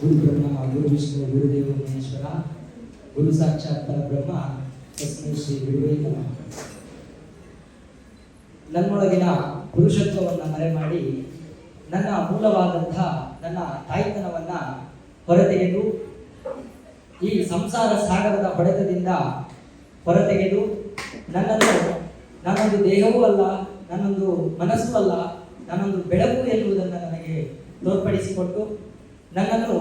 ಗುರು ಬ್ರಹ್ಮ ಗುರು ವಿಷ್ಣು ಗುರುದೇವ ಮಹೇಶ್ವರ, ಗುರು ಸಾಕ್ಷಾತ್ ಪರಬ್ರಹ್ಮ, ತಸ್ಮೈ ಶ್ರೀ ನಮಃ. ನನ್ನೊಳಗಿನ ಪುರುಷತ್ವವನ್ನು ಮರೆಮಾಡಿ ನನ್ನ ಮೂಲವಾದಂಥ ನನ್ನ ತಾಯ್ತನವನ್ನ ಹೊರತೆಗೆದು, ಈ ಸಂಸಾರ ಸಾಗರದ ಹೊಡೆತದಿಂದ ಹೊರತೆಗೆದು, ನನ್ನನ್ನು, ನನ್ನೊಂದು ದೇಹವೂ ಅಲ್ಲ, ನನ್ನೊಂದು ಮನಸ್ಸು ಅಲ್ಲ, ನನ್ನೊಂದು ಬೆಳಕು ಎನ್ನುವುದನ್ನು ನನಗೆ ತೋರ್ಪಡಿಸಿಕೊಟ್ಟು ನನ್ನನ್ನು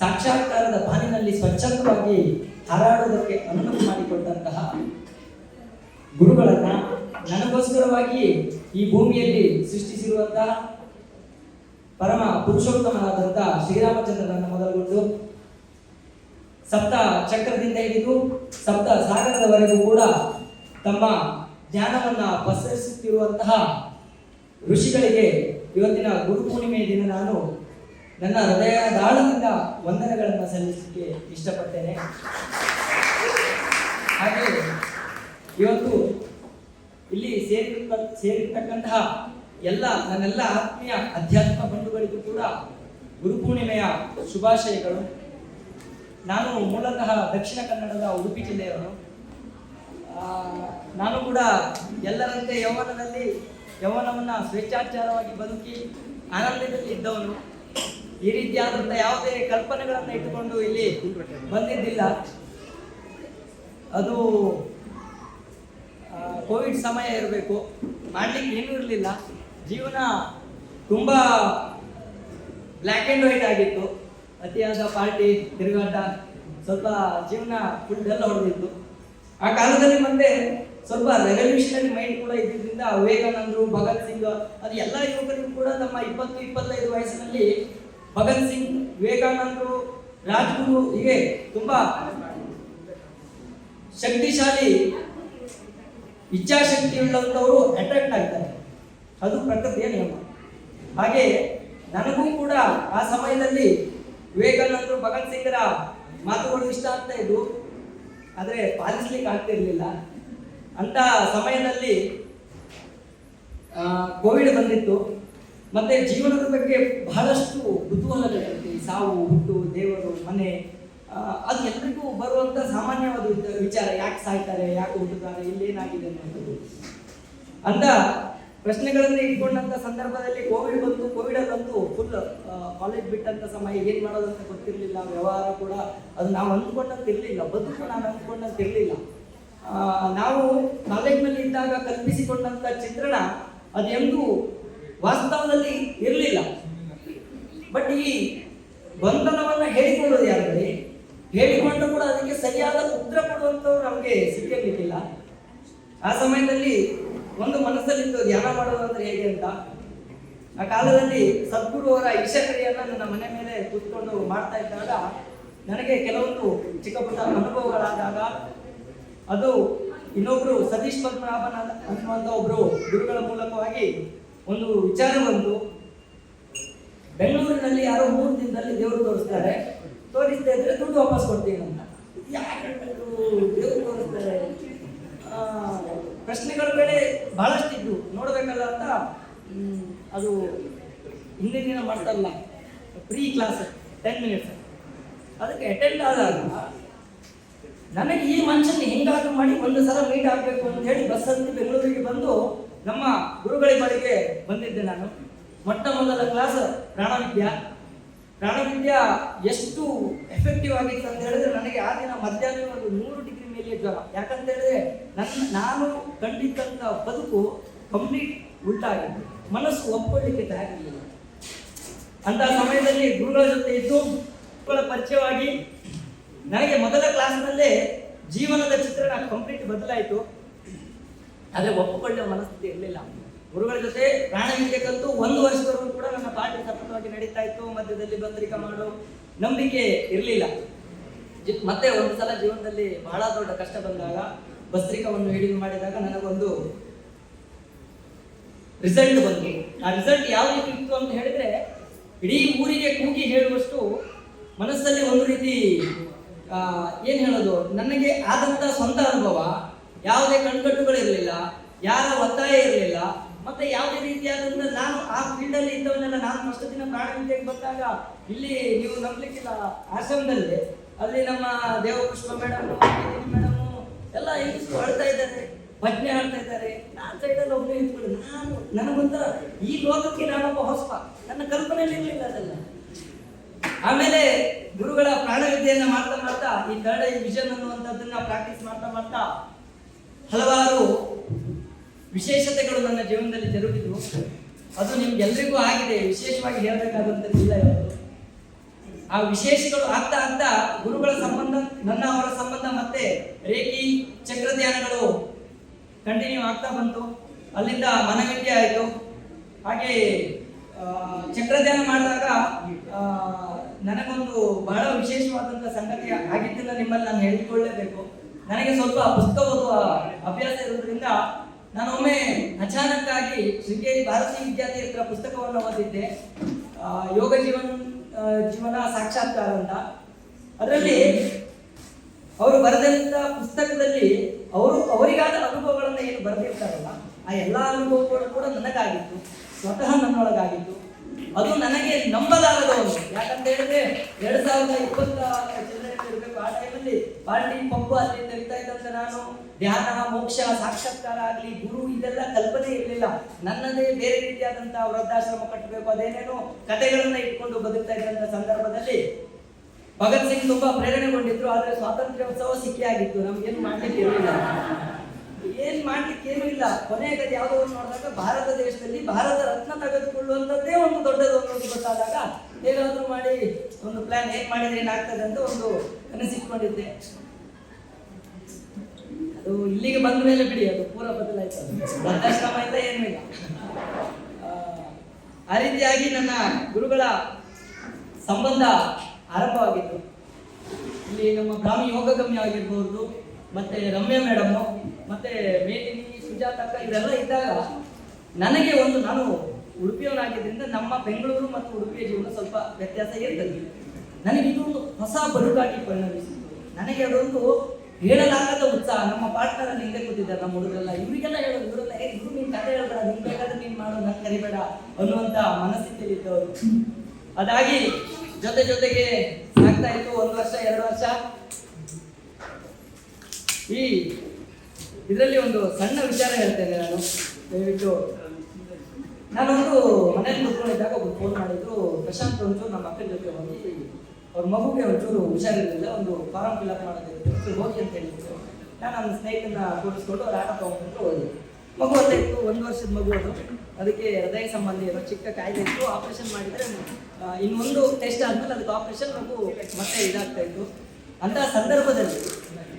ಸಾಕ್ಷಾತ್ಕಾರದ ಬಾನಿನಲ್ಲಿ ಸ್ವಚ್ಛಂದವಾಗಿ ಹಾರಾಡುವುದಕ್ಕೆ ಅನುಮತಿ ಮಾಡಿಕೊಟ್ಟಂತಹ ಗುರುಗಳನ್ನ ನನಗೋಸ್ಕರವಾಗಿ ಈ ಭೂಮಿಯಲ್ಲಿ ಸೃಷ್ಟಿಸಿರುವಂತಹ ಪರಮ ಪುರುಷೋತ್ತಮನಾದಂಥ ಶ್ರೀರಾಮಚಂದ್ರನನ್ನು ಮೊದಲುಗೊಂಡು ಸಪ್ತ ಚಕ್ರದಿಂದ ಹಿಡಿದು ಸಪ್ತ ಸಾಗರದವರೆಗೂ ಕೂಡ ತಮ್ಮ ಜ್ಞಾನವನ್ನ ಪಸರಿಸುತ್ತಿರುವಂತಹ ಋಷಿಗಳಿಗೆ ಇವತ್ತಿನ ಗುರು ಪೂರ್ಣಿಮೆಯ ದಿನ ನಾನು ನನ್ನ ಹೃದಯದಾಳದಿಂದ ವಂದನೆಗಳನ್ನು ಸಲ್ಲಿಸಲಿಕ್ಕೆ ಇಷ್ಟಪಡ್ತೇನೆ. ಹಾಗೆ ಇವತ್ತು ಇಲ್ಲಿ ಸೇರಿರ್ತ ಸೇರಿರ್ತಕ್ಕಂತಹ ಎಲ್ಲ, ನನ್ನೆಲ್ಲ ಆತ್ಮೀಯ ಅಧ್ಯಾತ್ಮ ಬಂಧುಗಳಿಗೂ ಕೂಡ ಗುರುಪೂರ್ಣಿಮೆಯ ಶುಭಾಶಯಗಳು. ನಾನು ಮೂಲತಃ ದಕ್ಷಿಣ ಕನ್ನಡದ ಉಡುಪಿ ಜಿಲ್ಲೆಯವರು ನಾನು ಕೂಡ ಎಲ್ಲರಂತೆ ಯೌವನದಲ್ಲಿ, ಯೌವನವನ್ನು ಸ್ವೇಚ್ಛಾಚಾರವಾಗಿ ಬದುಕಿ ಆನಂದದಲ್ಲಿ ಇದ್ದವನು. ಈ ರೀತಿಯಾದಂಥ ಯಾವುದೇ ಕಲ್ಪನೆಗಳನ್ನು ಇಟ್ಟುಕೊಂಡು ಇಲ್ಲಿ ಬಂದಿದ್ದಿಲ್ಲ. ಅದು ಕೋವಿಡ್ ಸಮಯ ಇರಬೇಕು. ಮಾಡ್ಲಿಕ್ಕೆ ಏನೂ ಇರಲಿಲ್ಲ. ಜೀವನ ತುಂಬ ಬ್ಲ್ಯಾಕ್ ಆ್ಯಂಡ್ ವೈಟ್ ಆಗಿತ್ತು. ಅತಿಯಾದ ಪಾರ್ಟಿ, ತಿರುಗಾಟ, ಸ್ವಲ್ಪ ಜೀವನ ಫುಲ್ ಡಲ್ ಹೊಡೆದಿತ್ತು. ಆ ಕಾಲದಲ್ಲಿ ಮುಂದೆ ಸ್ವಲ್ಪ ರೆವಲ್ಯೂಷನರಿ ಮೈಂಡ್ ಕೂಡ ಇದ್ದಿದ್ದರಿಂದ ವಿವೇಕಾನಂದರು ಭಗತ್ ಸಿಂಗ್, ಅದು ಎಲ್ಲ ಯುವಕರಿಗೂ ಕೂಡ ನಮ್ಮ ಇಪ್ಪತ್ತು, ಇಪ್ಪತ್ತೈದು ವಯಸ್ಸಿನಲ್ಲಿ ಭಗತ್ ಸಿಂಗ್ ವಿವೇಕಾನಂದರು ರಾಜ್ಗುರು ಹೀಗೆ ತುಂಬಾ ಶಕ್ತಿಶಾಲಿ ಇಚ್ಛಾಶಕ್ತಿ ಉಳ್ಳಂಥವರು ಅಟ್ರಾಕ್ಟ್ ಆಗ್ತಾರೆ. ಅದು ಪ್ರಕೃತಿಯ ನಿಯಮ. ಹಾಗೆ ನನಗೂ ಕೂಡ ಆ ಸಮಯದಲ್ಲಿ ವಿವೇಕಾನಂದರು ಭಗತ್ ಸಿಂಗರ ಮಾತುಗಳು ಇಷ್ಟ ಆಗ್ತಾ ಇದ್ವು ಆದರೆ ಪಾಲಿಸ್ಲಿಕ್ಕೆ ಆಗ್ತಿರ್ಲಿಲ್ಲ. ಅಂತ ಸಮಯದಲ್ಲಿ ಕೋವಿಡ್ ಬಂದಿತ್ತು. ಮತ್ತೆ ಜೀವನದ ಬಗ್ಗೆ ಬಹಳಷ್ಟು ಕುತೂಹಲಗಳಿರುತ್ತೆ. ಸಾವು, ಹುಟ್ಟು, ದೇವರು, ಮನೆ ಅದು ಎಲ್ರಿಗೂ ಬರುವಂತ ಸಾಮಾನ್ಯವಾದ ವಿಚ- ವಿಚಾರ. ಯಾಕೆ ಸಾಯ್ತಾರೆ, ಯಾಕೆ ಹುಟ್ಟುತ್ತಾರೆ, ಇಲ್ಲೇನಾಗಿದೆ ಅನ್ನೋದು. ಅಂತ ಪ್ರಶ್ನೆಗಳನ್ನು ಇಟ್ಕೊಂಡಂತ ಸಂದರ್ಭದಲ್ಲಿ ಕೋವಿಡ್ ಬಂತು, ಕೋವಿಡ್ ಅಲ್ಲಂತೂ ಫುಲ್ ಕಾಲೇಜ್ ಬಿಟ್ಟಂತ ಸಮಯ, ಏನ್ ಮಾಡೋದಂತ ಅಂತ ಗೊತ್ತಿರಲಿಲ್ಲ. ವ್ಯವಹಾರ ಕೂಡ ಅದು ನಾವು ಅಂದ್ಕೊಂಡಂತ ಇರಲಿಲ್ಲ. ಬದುಕು ನಾನು ಅಂದ್ಕೊಂಡಂತ ಇರಲಿಲ್ಲ. ನಾವು ಕಾಲೇಜ್ನಲ್ಲಿ ಇದ್ದಾಗ ಕಲ್ಪಿಸಿಕೊಂಡಂತ ಚಿತ್ರಣ ಅದೆಂದೂ ವಾಸ್ತವದಲ್ಲಿ ಇರಲಿಲ್ಲ. ಬಟ್ ಈ ಬಂಧನವನ್ನು ಹೇಳಿಕೊಳ್ಳೋದು ಯಾರು ಬರೀ ಹೇಳಿಕೊಂಡು ಕೂಡ ಅದಕ್ಕೆ ಸರಿಯಾದ ಉತ್ತರ ಕೊಡುವಂಥವ್ರು ನಮಗೆ ಸಿಕ್ಕಿರ್ಲಿಕ್ಕಿಲ್ಲ ಆ ಸಮಯದಲ್ಲಿ ಒಂದು ಮನಸ್ಸಲ್ಲಿತ್ತು ಧ್ಯಾನ ಮಾಡೋದು ಅಂದ್ರೆ ಹೇಗೆ ಅಂತ? ಆ ಕಾಲದಲ್ಲಿ ಸದ್ಗುರು ಅವರ ಈಶಕ್ರಿಯನ್ನ ನನ್ನ ಮನೆ ಮೇಲೆ ಕೂತ್ಕೊಂಡು ಮಾಡ್ತಾ ಇದ್ದಾಗ ನನಗೆ ಕೆಲವೊಂದು ಚಿಕ್ಕ ಪುಟ್ಟ ಅನುಭವಗಳಾದಾಗ ಅದು ಇನ್ನೊಬ್ರು ಸತೀಶ್ ಪದ್ಮನಾಭನ ಅನ್ನುವಂಥ ಒಬ್ರು ಗುರುಗಳ ಮೂಲಕವಾಗಿ ಒಂದು ವಿಚಾರ ಬಂತು ಬೆಂಗಳೂರಿನಲ್ಲಿ ಯಾರೋ ಮೂರು ದಿನದಲ್ಲಿ ದೇವರು ತೋರಿಸ್ತಾರೆ. ತೋರಿಸ್ತಾ ಇದ್ರೆ ದುಡ್ಡು ವಾಪಸ್ ಕೊಡ್ತೀನಿ ಅಂತ. ಯಾರು ದೇವರು ತೋರಿಸ್ತಾರೆ? ಪ್ರಶ್ನೆಗಳ ಬೇರೆ ಬಹಳಷ್ಟಿದ್ದು. ನೋಡ್ಬೇಕಲ್ಲ ಅಂತ ಅದು ಹಿಂದಿನ ದಿನ ಮಾಡ್ತಾರಲ್ಲ ಪ್ರೀ ಕ್ಲಾಸ್ ಟೆನ್ ಮಿನಿಟ್ಸ್ ಅದಕ್ಕೆ ಅಟೆಂಡ್ ಆದಾಗ ನನಗೆ ಈ ಮನುಷ್ಯನ ಹೆಂಗಾದ್ರೂ ಮಾಡಿ ಒಂದು ಸಲ ಮೀಟ್ ಆಗಬೇಕು ಅಂತ ಹೇಳಿ ಬಸ್ ಬೆಂಗಳೂರಿಗೆ ಬಂದು ನಮ್ಮ ಗುರುಗಳ ಬಳಿಗೆ ಬಂದಿದ್ದೆ ನಾನು. ಮೊಟ್ಟ ಮೊದಲ ಕ್ಲಾಸ್ ಪ್ರಾಣವಿದ್ಯಾ. ಪ್ರಾಣವಿದ್ಯಾ ಎಷ್ಟು ಎಫೆಕ್ಟಿವ್ ಆಗಿತ್ತು ಅಂತ ಹೇಳಿದ್ರೆ ನನಗೆ ಆ ದಿನ ಮಧ್ಯಾಹ್ನ ಒಂದು ನೂರು ಡಿಗ್ರಿ ಮೇಲೆ ಜ್ವರ. ಯಾಕಂತ ಹೇಳಿದ್ರೆ ನನ್ನ, ನಾನು ಕಂಡಿದ್ದಂಥ ಬದುಕು ಕಂಪ್ಲೀಟ್ ಉಲ್ಟಾಗಿತ್ತು ಮನಸ್ಸು ಒಪ್ಪಲಿಕ್ಕೆ ತಯಾರಿಲ್ಲ ಅಂತ ಸಮಯದಲ್ಲಿ ಗುರುಗಳ ಜೊತೆ ಇದ್ದು ಗುರುಗಳ ಪರಿಚಯವಾಗಿ ನನಗೆ ಮೊದಲ ಕ್ಲಾಸ್ನಲ್ಲೇ ಜೀವನದ ಚಿತ್ರಣ ಕಂಪ್ಲೀಟ್ ಬದಲಾಯಿತು. ಆದರೆ ಒಪ್ಪಿಕೊಳ್ಳುವ ಮನಸ್ಥಿತಿ ಇರಲಿಲ್ಲ ಗುರುಗಳ ಜೊತೆ ಪ್ರಾಣ ಕಲಿತು ಒಂದು ವರ್ಷದವರೆಗೂ ಕೂಡ ನನ್ನ ಪಾಠ ಸತತವಾಗಿ ನಡೀತಾ ಇತ್ತು, ಮಧ್ಯದಲ್ಲಿ ಬಂದರಿಕ ಮಾಡೋ, ನಂಬಿಕೆ ಇರಲಿಲ್ಲ. ಮತ್ತೆ ಒಂದು ಸಲ ಜೀವನದಲ್ಲಿ ಬಹಳ ದೊಡ್ಡ ಕಷ್ಟ ಬಂದಾಗ ಭಸ್ತ್ರಿಕವನ್ನು ಹಿಡಿದು ಮಾಡಿದಾಗ ನನಗೊಂದು ರಿಸಲ್ಟ್ ಬಂತು. ಆ ರಿಸಲ್ಟ್ ಯಾವ ರೀತಿ ಇತ್ತು ಅಂತ ಹೇಳಿದ್ರೆ, ಇಡೀ ಊರಿಗೆ ಕೂಗಿ ಹೇಳುವಷ್ಟು ಮನಸ್ಸಲ್ಲಿ ಒಂದು ರೀತಿ ಏನ್ ಹೇಳೋದು? ನನಗೆ ಆದಂತ ಸ್ವಂತ ಅನುಭವ ಯಾವುದೇ ಕಣ್ಕಟ್ಟುಗಳಿರಲಿಲ್ಲ ಯಾರ ಒತ್ತಾಯ ಇರಲಿಲ್ಲ, ಮತ್ತೆ ಯಾವುದೇ ರೀತಿಯಾದ್ರೆ ನಾನು ಆ ಫೀಲ್ಡ್ ಅಲ್ಲಿ ಇದ್ದವನ್ನೆಲ್ಲ ನಾನು ಫಸ್ಟ್ ದಿನ ಪ್ರಾಣ ಬಂದಾಗ ಇಲ್ಲಿ ನೀವು ನಂಬಲಿಕ್ಕಿಲ್ಲ, ಆಶ್ರಮದಲ್ಲಿ ಅಲ್ಲಿ ನಮ್ಮ ದೇವಪುಷ್ಪ ಮೇಡಮ್ ಮೇಡಮ್ ಎಲ್ಲ ಇಂಗ್ಲಿಷ್ ಆಡ್ತಾ ಇದ್ದಾರೆ, ಭಜನೆ ಆಡ್ತಾ ಇದ್ದಾರೆ. ನಾನು ಸೈಡಲ್ಲಿ ಒಬ್ಬನೇ ನಿಂತ್ಕೊಂಡು. ನಾನು, ನನಗೊಂಥರ ಈ ಲೋಕಕ್ಕೆ ನಾನೊಬ್ಬ ಹೊಸಪ. ನನ್ನ ಕಲ್ಪನೆಯಲ್ಲಿ ಇರಲಿಲ್ಲ ಅದೆಲ್ಲ. ಆಮೇಲೆ ಗುರುಗಳ ಪ್ರಾಣವಿದ್ಯೆಯನ್ನ ಮಾಡ್ತಾ ಮಾಡ್ತಾ ಈ ಥರ್ಡ್ ಐ ವಿಷನ್ ಅನ್ನುವಂಥದ್ದನ್ನ ಪ್ರಾಕ್ಟೀಸ್ ಮಾಡ್ತಾ ಮಾಡ್ತಾ ಹಲವಾರು ವಿಶೇಷತೆಗಳು ನನ್ನ ಜೀವನದಲ್ಲಿ ಜರುಗಿದ್ವು. ಅದು ನಿಮ್ಗೆಲ್ರಿಗೂ ಆಗಿದೆ. ವಿಶೇಷವಾಗಿ ಹೇಳಬೇಕಾದಂಥದ್ದಿಲ್ಲ ಇವತ್ತು ಆ ವಿಶೇಷಗಳು ಆಗ್ತಾ ಆಗ್ತಾ ಗುರುಗಳ ಸಂಬಂಧ ನನ್ನ ಅವರ ಸಂಬಂಧ ಮತ್ತೆ ರೇಖಿ ಚಕ್ರ ಧ್ಯಾನಗಳು ಕಂಟಿನ್ಯೂ ಆಗ್ತಾ ಬಂತು. ಅಲ್ಲಿಂದ ಮನವಿದ್ಯೆ ಆಯಿತು. ಹಾಗೆ ಆ, ಚಕ್ರ ಧ್ಯಾನ ಮಾಡಿದಾಗ ನನಗೊಂದು ಬಹಳ ವಿಶೇಷವಾದಂಥ ಸಂಗತಿ ಆಗಿದ್ದನ್ನ ನಿಮ್ಮಲ್ಲಿ ನಾನು ಹೇಳಿಕೊಳ್ಳೇಬೇಕು. ನನಗೆ ಸ್ವಲ್ಪ ಪುಸ್ತಕ ಓದುವ ಅಭ್ಯಾಸ ಇರೋದ್ರಿಂದ ನಾನೊಮ್ಮೆ ಅಚಾನಕ್ಕಾಗಿ ಶೃಂಗೇರಿ ಭಾರತೀಯ ವಿದ್ಯಾರ್ಥಿ ಪುಸ್ತಕವನ್ನು ಓದಿದ್ದೆ. ಯೋಗ ಜೀವನ ಜೀವನ ಸಾಕ್ಷಾತ್ಕಾರ ಅಂತ. ಅದರಲ್ಲಿ ಅವರು ಬರೆದಂತ ಪುಸ್ತಕದಲ್ಲಿ ಅವರು ಅವರಿಗಾದ ಅನುಭವಗಳನ್ನು ಏನು ಬರೆದಿರ್ತಾರಲ್ಲ, ಆ ಎಲ್ಲ ಅನುಭವಗಳು ಕೂಡ ನನಗಾಗಿತ್ತು. ಸ್ವತಃ ನನ್ನೊಳಗಾಗಿತ್ತು. ಅದು ನನಗೆ ನಂಬಲಾಗದ ಒಂದು. ಯಾಕಂತ ಹೇಳಿದ್ರೆ ಎರಡ್ ಸಾವಿರದ ಇಪ್ಪತ್ತ ಇರಬೇಕು ಆ ಟೈಮಲ್ಲಿ ಪಾರ್ಟಿ ಪಂಪು ಅಲ್ಲಿ ತೆಗಿತಾ ಇದ್ದಂತ ನಾನು. ಧ್ಯಾನ, ಮೋಕ್ಷ, ಸಾಕ್ಷಾತ್ಕಾರ ಆಗಲಿ, ಗುರು ಇದೆಲ್ಲ ಕಲ್ಪನೆ ಇರಲಿಲ್ಲ. ನನ್ನದೇ ಬೇರೆ ರೀತಿಯಾದಂತಹ ವೃದ್ಧಾಶ್ರಮ ಕಟ್ಟಬೇಕು, ಅದೇನೇನೋ ಕಥೆಗಳನ್ನ ಇಟ್ಕೊಂಡು ಬದುಕ್ತಾ ಇದ್ದಂತ ಸಂದರ್ಭದಲ್ಲಿ ಭಗತ್ ಸಿಂಗ್ ತುಂಬಾ ಪ್ರೇರಣೆಗೊಂಡಿದ್ರು, ಆದ್ರೆ ಸ್ವಾತಂತ್ರ್ಯೋತ್ಸವ ಸಿಕ್ಕಿ ಆಗಿತ್ತು ನಮ್ಗೇನು ಮಾಡ್ಲಿಕ್ಕೆ ಇರಲಿಲ್ಲ. ಏನ್ ಮಾಡ್ಲಿಕ್ಕೆ ಏನೂ ಇಲ್ಲ ಕೊನೆಗೆ ಯಾವುದೋ ನೋಡಿದಾಗ ಭಾರತ ದೇಶದಲ್ಲಿ ಭಾರತ ರತ್ನ ತೆಗೆದುಕೊಳ್ಳುವಂಥದ್ದೇ ಒಂದು ದೊಡ್ಡದೊಂದು ಗೊತ್ತಾದಾಗ ಏನಾದ್ರು ಮಾಡಿ ಒಂದು ಪ್ಲಾನ್ ಏನ್ ಮಾಡಿದ್ರೆ ಏನಾಗ್ತದೆ ಅಂತ ಒಂದು ಕನಸಿಟ್ಕೊಂಡಿದ್ದೆ ಅದು ಇಲ್ಲಿಗೆ ಬಂದ ಮೇಲೆ ಬಿಡಿ ಅದು ಪೂರ ಬದಲಾಯಿತು. ಅದು. ವೃದ್ಧಾಶ್ರಮ ಇಲ್ಲ ಏನೂ ಇಲ್ಲ. ಆ, ರೀತಿಯಾಗಿ ನನ್ನ ಗುರುಗಳ ಸಂಬಂಧ ಆರಂಭವಾಗಿತ್ತು. ಇಲ್ಲಿ ನಮ್ಮ ಬ್ರಾಹ್ಮಿ ಯೋಗಗಮ್ಯ ಆಗಿರ್ಬೋದು ಮತ್ತೆ ರಮ್ಯ ಮೇಡಮ್ ಮತ್ತೆ ಮೇಲಿನಿ ಸುಜಾತಕ್ಕ ಇವೆಲ್ಲ ಇದ್ದಾಗ ನನಗೆ ಒಂದು ನಾನು ಉಡುಪಿಯವನಾಗಿದ್ದರಿಂದ ನಮ್ಮ ಬೆಂಗಳೂರು ಮತ್ತು ಉಡುಪಿಯ ಜೀವನ ಸ್ವಲ್ಪ ವ್ಯತ್ಯಾಸ ಇರ್ತದೆ. ನನಗೆ ಇದೊಂದು ಒಂದು ಹೊಸ ಬರುಗಾಗಿ ಪರಿಣಮಿಸಿತು ನನಗೆ ಅದೊಂದು ಹೇಳಲಾಗದ ಉತ್ಸಾಹ. ನಮ್ಮ ಪಾರ್ಟ್ನರ್ ಅಲ್ಲಿ ಹಿಂದೆ ಕೂತಿದ್ದಾರೆ ನಮ್ಮ ಹುಡುಗರೆಲ್ಲ. ಇವರಿಗೆಲ್ಲ ಹೇಳೋದು, ಇವರೆಲ್ಲ ಏ ಗುರು ನೀನ್ ಕತೆ ಹೇಳ್ಬೇಡ, ನೀನು ಬೇಕಾದ್ರೆ ನೀನ್ ಮಾಡು ನನ್ ಕರಿಬೇಡ ಅನ್ನುವಂತ ಮನಸ್ಥಿತಿಯಲ್ಲಿ ಇದ್ದವರು. ಅದಾಗಿ ಜೊತೆ ಜೊತೆಗೆ ಆಗ್ತಾ ಇತ್ತು ಒಂದು ವರ್ಷ, ಎರಡು ವರ್ಷ. ಈ ಇದರಲ್ಲಿ ಒಂದು ಸಣ್ಣ ವಿಚಾರ ಹೇಳ್ತೇನೆ ನಾನು. ದಯವಿಟ್ಟು. ನಾನೊಂದು ಮನೇಲಿ ಕುತ್ಕೊಂಡಿದ್ದಾಗ ಒಬ್ಬರು ಫೋನ್ ಮಾಡಿದ್ರು. ಪ್ರಶಾಂತ್ ಒಂದು ನಮ್ಮ ಅಕ್ಕನ ಜೊತೆ ಹೋಗಿ ಅವ್ರ ಮಗುಗೆ ಒಂಚೂರು ಹುಷಾರಿರಲಿಲ್ಲ, ಒಂದು ಫಾರಂ ಫಿಲ್ ಅಪ್ ಮಾಡೋದಿರುತ್ತೆ ಹೋಗಿ ಅಂತ ಹೇಳಿದ್ರು. ನಾನು ನನ್ನ ಸ್ನೇಹಿತನ ಕೂರಿಸ್ಕೊಂಡು ಅವ್ರ ಆಟ ತಗೊಂಡ್ಬಿಟ್ಟು ಹೋದೆ. ಮಗು ಅಂತ ಇತ್ತು, ಒಂದು ವರ್ಷದ ಮಗು ಅದು. ಅದಕ್ಕೆ ಹೃದಯ ಸಂಬಂಧಿ ಇರೋ ಚಿಕ್ಕ ಕಾಯಿಲೆ ಇತ್ತು. ಆಪರೇಷನ್ ಮಾಡಿದರೆ ಇನ್ನೊಂದು ಟೆಸ್ಟ್ ಆದಮೇಲೆ ಅದಕ್ಕೆ ಆಪರೇಷನ್ ಮಗು ಮತ್ತೆ ಇದಾಗ್ತಾ ಇತ್ತು. ಅಂತ ಸಂದರ್ಭದಲ್ಲಿ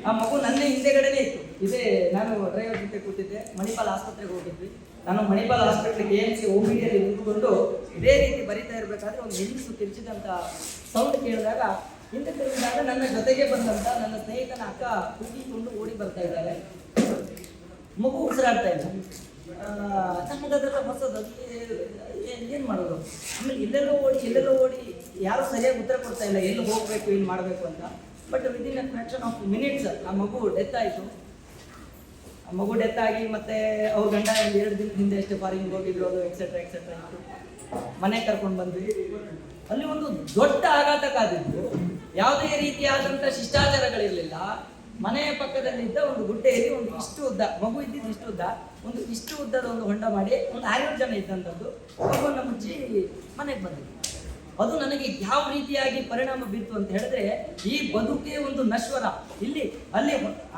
ಆ ಮಗು ನನ್ನ ಹಿಂದೆಗಡೆನೇ ಇತ್ತು. ಇದೇ ನಾನು ಡ್ರೈವರ್ ಜೊತೆ ಕೂತಿದ್ದೆ, ಮಣಿಪಾಲ್ ಆಸ್ಪತ್ರೆಗೆ ಹೋಗಿದ್ವಿ. ನಾನು Manipal hospital K M C ಓಬಿಡಿಯಲ್ಲಿ ನಿಂತ್ಕೊಂಡು ಇದೇ ರೀತಿ ಬರಿತಾ ಇರಬೇಕಾದ್ರೆ ಒಂದು ಹೆಂಗಸು ತಿರ್ಚಿದಂತ ಸೌಂಡ್ ಕೇಳಿದಾಗ ಹಿಂದೆ ತಿರುಗಿದಾಗ ನನ್ನ ಜೊತೆಗೆ ಬಂದಂತ ನನ್ನ ಸ್ನೇಹಿತನ ಅಕ್ಕ ಕೂಗಿಕೊಂಡು ಓಡಿ ಬರ್ತಾ ಇದ್ದಾರೆ ಮಗು ಉಸಿರಾಡ್ತಾ ಇಲ್ಲ ನಮಗದೆಲ್ಲ ಹೊಸದು ಏನು ಮಾಡೋದು? ಆಮೇಲೆ ಎಲ್ಲೆಲ್ಲೋ ಓಡಿ ಎಲ್ಲೆಲ್ಲೋ ಓಡಿ ಯಾರು ಸರಿಯಾಗಿ ಉತ್ತರ ಕೊಡ್ತಾ ಇಲ್ಲ, ಎಲ್ಲಿ ಹೋಗಬೇಕು ಏನು ಮಾಡಬೇಕು ಅಂತ. But within a fraction of minutes ಆ ಮಗು ಡೆತ್ ಆಯಿತು. ಮಗು ಡೆತ್ ಆಗಿ ಮತ್ತೆ ಅವ್ರ ಗಂಡ ಎರಡು ದಿನದ ಹಿಂದೆ ಅಷ್ಟೇ ಫಾರಿನ್ ಹೋಗಿದ್ರು, ಅದು ಎಕ್ಸೆಟ್ರಾ ಎಕ್ಸೆಟ್ರಾ ಇತ್ತು. ಮನೆ ಕರ್ಕೊಂಡು ಬಂದ್ವಿ. ಅಲ್ಲಿ ಒಂದು ದೊಡ್ಡ ಆಘಾತ ಕಾದಿದ್ದು ಯಾವುದೇ ರೀತಿಯಾದಂಥ ಶಿಷ್ಟಾಚಾರಗಳಿರಲಿಲ್ಲ. ಮನೆಯ ಪಕ್ಕದಲ್ಲಿದ್ದ ಒಂದು ಗುಡ್ಡೆಯಲ್ಲಿ ಒಂದು ಇಷ್ಟು ಉದ್ದ, ಮಗು ಇದ್ದಿದ್ದು ಇಷ್ಟು ಉದ್ದ, ಒಂದು ಇಷ್ಟು ಉದ್ದದ ಒಂದು ಹೊಂಡ ಮಾಡಿ ಒಂದು ಆರು ಜನ ಇದ್ದಂಥದ್ದು ಮಗುವನ್ನು ಮುಚ್ಚಿ ಮನೆಗೆ ಬಂದಿದ್ದು ಅದು ನನಗೆ ಯಾವ ರೀತಿಯಾಗಿ ಪರಿಣಾಮ ಬೀರ್ತು ಅಂತ ಹೇಳಿದ್ರೆ, ಈ ಬದುಕೇ ಒಂದು ನಶ್ವರ. ಇಲ್ಲಿ, ಅಲ್ಲಿ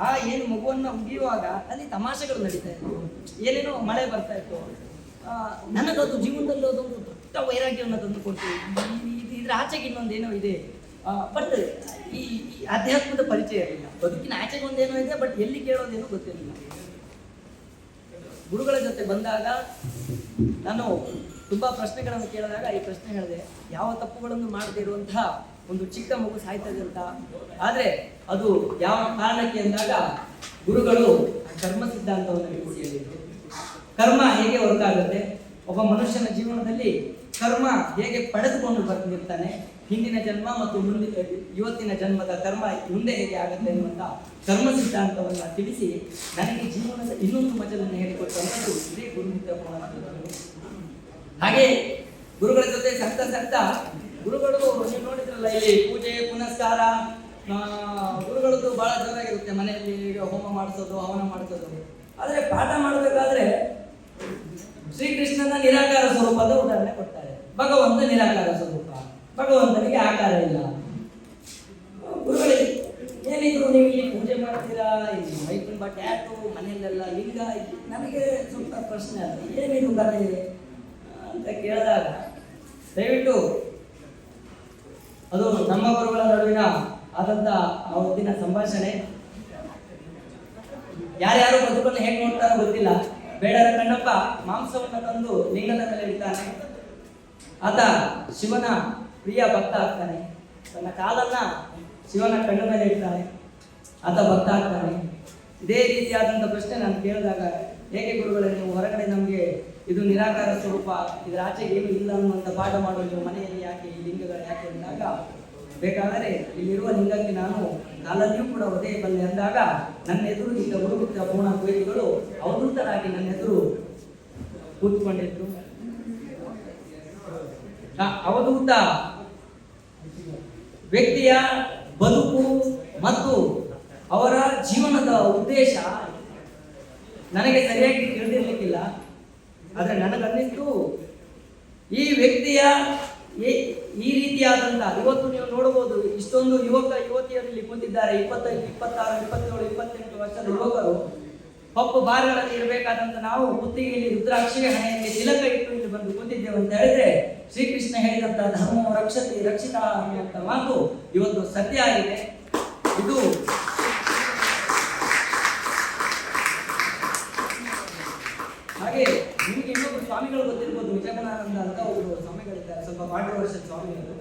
ಆ ಏನು ಮಗುವನ್ನ ಉಗಿಯುವಾಗ ಅಲ್ಲಿ ತಮಾಷೆಗಳು ನಡೀತಾ ಇತ್ತು ಏನೇನೋ ಮಳೆ ಬರ್ತಾ ಇತ್ತು. ನನಗದು ಜೀವನದಲ್ಲಿ ಅದೊಂದು ದೊಡ್ಡ ವೈರಾಗ್ಯವನ್ನು ತಂದು ಕೊಡ್ತು. ಇದ್ರ ಆಚೆಗೆ ಇನ್ನೊಂದೇನೋ ಇದೆ. ಬಟ್ ಈ ಈ ಅಧ್ಯಾತ್ಮದ ಪರಿಚಯ ಇಲ್ಲ. ಬದುಕಿನ ಆಚೆಗೆ ಒಂದೇನೋ ಇದೆ, ಬಟ್ ಎಲ್ಲಿ ಕೇಳೋದೇನೋ ಗೊತ್ತಿರಲಿಲ್ಲ ಗುರುಗಳ ಜೊತೆ ಬಂದಾಗ ನಾನು ತುಂಬಾ ಪ್ರಶ್ನೆಗಳನ್ನು ಕೇಳಿದಾಗ ಈ ಪ್ರಶ್ನೆ ಹೇಳಿದೆ, ಯಾವ ತಪ್ಪುಗಳನ್ನು ಮಾಡದೇ ಇರುವಂತಹ ಒಂದು ಚಿಕ್ಕ ಮಗು ಸಾಯ್ತದೆ ಅಂತ. ಆದ್ರೆ ಅದು ಯಾವ ಕಾರಣಕ್ಕೆ ಅಂದಾಗ ಗುರುಗಳು ಕರ್ಮ ಸಿದ್ಧಾಂತವನ್ನು ಹೇಳಿದ್ರು ಕರ್ಮ ಹೇಗೆ ವರ್ಕ್ ಒಬ್ಬ ಮನುಷ್ಯನ ಜೀವನದಲ್ಲಿ ಕರ್ಮ ಹೇಗೆ ಪಡೆದುಕೊಂಡು ಬರ್ತಿರ್ತಾನೆ? ಹಿಂದಿನ ಜನ್ಮ ಮತ್ತು ಮುಂದಿನ, ಇವತ್ತಿನ ಜನ್ಮದ ಕರ್ಮ ಮುಂದೆ ಹೇಗೆ ಆಗುತ್ತೆ ಎನ್ನುವಂತ ಕರ್ಮ ಸಿದ್ಧಾಂತವನ್ನು ತಿಳಿಸಿ, ನನಗೆ ಜೀವನದ ಇನ್ನೊಂದು ಮಜಲನ್ನು ಹೇಳಿಕೊಟ್ಟಂಥದ್ದು ಇದೇ ಗುರುಮಿತ್ರ. ಹಾಗೆ ಗುರುಗಳ ಜೊತೆ ಸಂತ ಸಂತ ಗುರುಗಳು ನೀವು ನೋಡಿದ್ರಲ್ಲ ಇಲ್ಲಿ ಪೂಜೆ, ಪುನಸ್ಕಾರ ಗುರುಗಳದ್ದು ಬಹಳ ಜೋರಾಗಿರುತ್ತೆ ಮನೆಯಲ್ಲಿ ಹೋಮ ಮಾಡಿಸೋದು, ಹವನ ಮಾಡಿಸೋದು. ಆದರೆ ಪಾಠ ಮಾಡಬೇಕಾದ್ರೆ ಶ್ರೀಕೃಷ್ಣನ ನಿರಾಕಾರ ಸ್ವರೂಪದ ಉದಾಹರಣೆ ಕೊಡ್ತಾರೆ. ಭಗವಂತ ನಿರಾಕಾರ ಸ್ವರೂಪ. ಭಗವಂತನಿಗೆ ಆಕಾರ ಇಲ್ಲ. ಗುರುಗಳಿಗೆ ಏನಿದ್ರು ನೀವು ಇಲ್ಲಿ ಪೂಜೆ ಮಾಡ್ತೀರಾ? ಮೈಕುಂಬ ಟ್ಯಾಟು ಮನೆಯಲ್ಲೆಲ್ಲ ಲಿಂಗ ನಮಗೆ ಸ್ವಲ್ಪ ಪ್ರಶ್ನೆ ಅದು. ಏನಿದು ಕಥೆ? ಅಂತ ಕೇಳಿದಾಗ, ದಯವಿಟ್ಟು ಅದು ನಮ್ಮ ಗುರುಗಳ ನಡುವಿನ ಆದಂತ ಅವತ್ತಿನ ಸಂಭಾಷಣೆ. ಯಾರ್ಯಾರು ಬದುಕನ್ನು ಹೇಗೆ ನೋಡ್ತಾರೋ ಗೊತ್ತಿಲ್ಲ. ಬೇಡರ ಕಣ್ಣಪ್ಪ ಮಾಂಸವನ್ನು ತಂದು ಲಿಂಗದ ಮೇಲೆ ಇಡ್ತಾನೆ. ಆತ ಶಿವನ ಪ್ರಿಯ ಭಕ್ತ ಆಗ್ತಾನೆ. ತನ್ನ ಕಾಲನ್ನ ಶಿವನ ಕಣ್ಣ ಮೇಲೆ ಇಡ್ತಾನೆ. ಆತ ಭಕ್ತ ಆಗ್ತಾನೆ. ಇದೇ ರೀತಿಯಾದಂಥ ಪ್ರಶ್ನೆ ನಾನು ಕೇಳಿದಾಗ, ಹೇಗೆ ಗುರುಗಳೇ ನೀವು ಹೊರಗಡೆ ಇದು ನಿರಾಕಾರ ಸ್ವರೂಪ. ಇದರ ಆಚೆಗೆ ಏನು ಇಲ್ಲ ಅನ್ನುವಂಥ ಪಾಠ ಮಾಡುವ ಮನೆಯಲ್ಲಿ ಯಾಕೆ ಈ ಲಿಂಗಗಳು ಯಾಕೆ ಅಂದಾಗ, ಬೇಕಾದರೆ ಇಲ್ಲಿರುವ ಲಿಂಗಕ್ಕೆ ನಾನು ಕಾಲಲ್ಲಿಯೂ ಕೂಡ ಒದೆಯಬಲ್ಲೆ ಅಂದಾಗ, ನನ್ನ ಎದುರು ಈಗ ಗುರುಮಿತ್ರ ಪೂರ್ಣ ದ್ವೈತಿಗಳು ಅವಧೂತರಾಗಿ ನನ್ನ ಎದುರು ಕೂತ್ಕೊಂಡಿದ್ರು ಅವಧೂತ ವ್ಯಕ್ತಿಯ ಬದುಕು ಮತ್ತು ಅವರ ಜೀವನದ ಉದ್ದೇಶ ನನಗೆ ಸರಿಯಾಗಿ ತಿಳಿದಿರ್ಲಿಕ್ಕಿಲ್ಲ ಆದರೆ ನನಗನ್ನಿಸ್ತು, ಈ ವ್ಯಕ್ತಿಯ ಈ- ರೀತಿಯಾದಂಥ ಇವತ್ತು ನೀವು ನೋಡಬಹುದು, ಇಷ್ಟೊಂದು ಯುವಕ ಯುವತಿಯರು ಇಲ್ಲಿ ಕುಂತಿದ್ದಾರೆ. ಇಪ್ಪತ್ತೈದು, ಇಪ್ಪತ್ತಾರು, ಇಪ್ಪತ್ತೇಳು, ಇಪ್ಪತ್ತೆಂಟು ವರ್ಷದ ಯುವಕರು. ಪಪ್ಪು ಬಾರ್ಗಳಲ್ಲಿ ಇರಬೇಕಾದಂತ ನಾವು ಕುತ್ತಿಗೆಯಲ್ಲಿ ರುದ್ರಾಕ್ಷಿ ಹಣೆಯಲ್ಲಿ ತಿಲಕ ಇಟ್ಟು ಇಲ್ಲಿ ಬಂದು ಕುಂತಿದ್ದೇವೆ ಅಂತ ಹೇಳಿದ್ರೆ, ಶ್ರೀಕೃಷ್ಣ ಹೇಳಿದಂತಹ ಧರ್ಮ ರಕ್ಷತೆ, ರಕ್ಷಿತ ಅನ್ನುವಂಥ ಮಾತು ಇವತ್ತು ಸತ್ಯ ಆಗಿದೆ. ಇದು ಹಾಗೆ ನಿಮಗೆ ಇನ್ನೊಬ್ರು ಸ್ವಾಮಿಗಳು ಗೊತ್ತಿರ್ಬೋದು ವಿಜಯನಾನಂದ ಅಂತ ಒಬ್ರು ಸ್ವಾಮಿಗಳಿದ್ದಾರೆ ವರ್ಷ ಸ್ವಾಮಿ ಸ್ವಾಮಿಗಳು